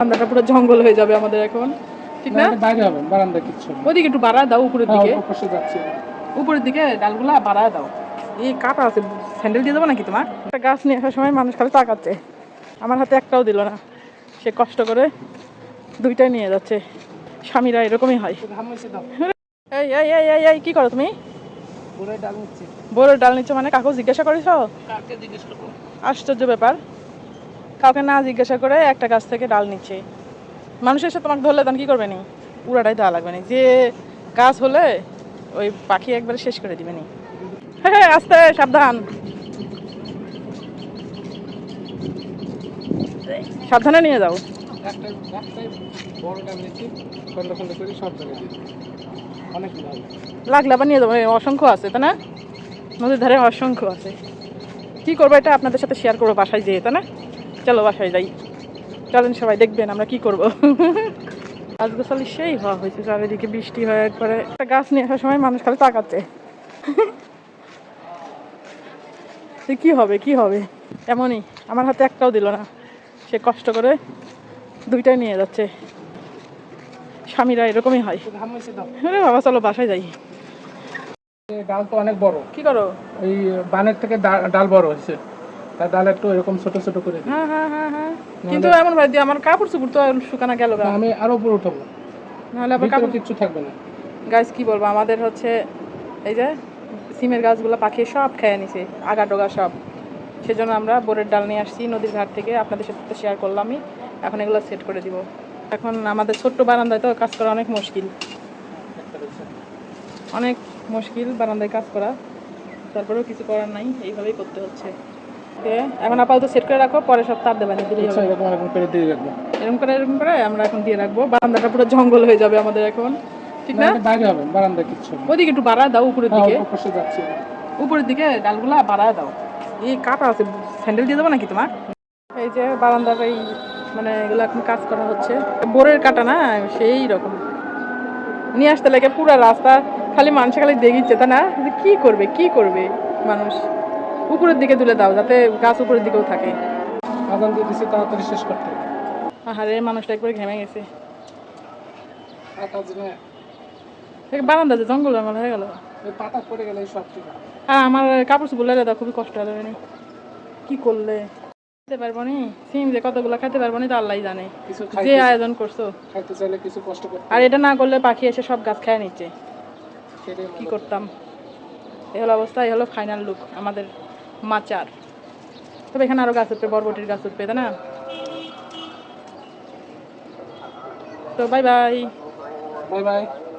বারান্দাটা পুরো জঙ্গল হয়ে যাবে আমাদের এখন ঠিক না? বাইরে হবে বারান্দা ওদিকে একটু বাড়া দাও উপরের হ্যাঁ, দিকে। পাশে যাচ্ছে উপরের দিকে ডালগুলা বাড়া দাও। এই কাটা আছে স্যান্ডেল দিয়ে দেবো নাকি তোমার? একটা গাছ নিয়ে আসার সময় মানুষ খালি তাকাচ্ছে। আমার হাতে একটাও দিল না। সে কষ্ট করে দুইটাই নিয়ে যাচ্ছে। স্বামীরা এরকমই হয়। ধান এই এই এই এই এই কি করো তুমি? পুরোই ডাল নিচ্ছে। বড় ডাল নিচ্ছ মানে কাকু জিজ্ঞাসা করেছ? আশ্চর্য ব্যাপার। কাউকে না জিজ্ঞাসা করে একটা গাছ থেকে ডাল নিচ্ছে। মানুষের এসে তোমাকে ধরলে তখন কী করবে নি? পুরাটাই দেওয়া লাগবে না। যে গাছ হলে ওই পাখি একবারে শেষ করে দিবে নি। হ্যাঁ হ্যাঁ আস্তে, সাবধান। সাবধানে নিয়ে যাও। লাগলে আবার নিয়ে যাব অসংখ্য আছে, তাই না? নদীর ধারে অসংখ্য আছে। কি করব এটা আপনাদের সাথে শেয়ার করব বাসায় যেয়ে, তাই না? চলো বাসায় যাই। চলেন সবাই দেখবেন আমরা কি করব। গাছ গোছালি সেই হওয়া হয়েছে চারিদিকে বৃষ্টি হয়ে একবারে একটা গাছ নিয়ে আসার সময় মানুষ খালি তাকাচ্ছে। কি হবে কি হবে? এমনই আমার হাতে একটাও দিল না। সে কষ্ট করে দুইটাই নিয়ে যাচ্ছে। স্বামীরা এরকমই হয়। বাবা চলো বাসায় যাই। ডাল তো অনেক বড়। কি করো? ওই বানের থেকে ডাল বড় হয়েছে। ডাল একটু এরকম ছোট ছোট করে দিই। হ্যাঁ হ্যাঁ হ্যাঁ হ্যাঁ। কিন্তু এমন ভাই দিয়ে আমার কাপড় চুপড় তো শুকানো গেল আমি আরও উপরে উঠাবো। নাহলে আবার কাপড় কিচ্ছু থাকবে না। গাছ কি বলব আমাদের হচ্ছে এই যে সিমের গাছগুলো পাখি সব খেয়ে নিছে আগা ডোগা সব। সেজন্য আমরা বোরের ডাল নিয়ে আসছি নদীর ঘাট থেকে আপনাদের সাথে তো শেয়ার করলামই। এখন এগুলো সেট করে দিব। এখন আমাদের ছোট্ট বারান্দায় তো কাজ করা অনেক মুশকিল। অনেক মুশকিল বারান্দায় কাজ করা। তারপরেও কিছু করার নাই এইভাবেই করতে হচ্ছে। দিয়ে। এখন আপাতত সেট করে রাখো পরে সব তার দেবেন দিলেই আচ্ছা এরকম করে দিয়ে রাখব। এরকম করে এরকম করে আমরা এখন দিয়ে রাখব। বারান্দাটা পুরো জঙ্গল হয়ে যাবে আমাদের এখন। ঠিক না? বাইরে হবে বারান্দা কিচ্ছু ওদিকে একটু বাড়া দাও উপরের হ্যাঁ, দিকে। যাচ্ছে উপরের দিকে ডালগুলা বাড়া দাও। এই কাটা আছে স্যান্ডেল দিয়ে দেবো নাকি তোমার? এই যে বারান্দার এই মানে এগুলো এখন কাজ করা হচ্ছে। বোরের কাটা না সেই রকম। নিয়ে আসতে লাগে পুরো রাস্তা। খালি মানুষ খালি দেখিচ্ছে তা না? কি করবে কি করবে মানুষ? উপরের দিকে তুলে দাও যাতে গাছ উপরের দিকেও থাকে। আদান দিয়ে দিছি তাড়াতাড়ি শেষ করতে। আহারে মানুষটা একবার ঘেমে গেছে। বারান্দা যে জঙ্গল জঙ্গল হয়ে গেল। পাতা পড়ে গেলে সব আর আমার কাপড় চুপড় দাও খুবই কষ্ট হবে কি করলে? খেতে পারব নি? সিম যে কতগুলো খেতে পারব নি তা আল্লাহ জানে। কিছু যে আয়োজন করছ। খাইতে চাইলে কিছু কষ্ট করতে আর এটা না করলে পাখি এসে সব গাছ খেয়ে নিচ্ছে। কি করতাম? এই হলো অবস্থা এই হলো ফাইনাল লুক আমাদের। মাচার। তবে এখানে আরও গাছ উঠবে, বরবটির গাছ উঠবে, তাই না? তো বাই বাই বাই বাই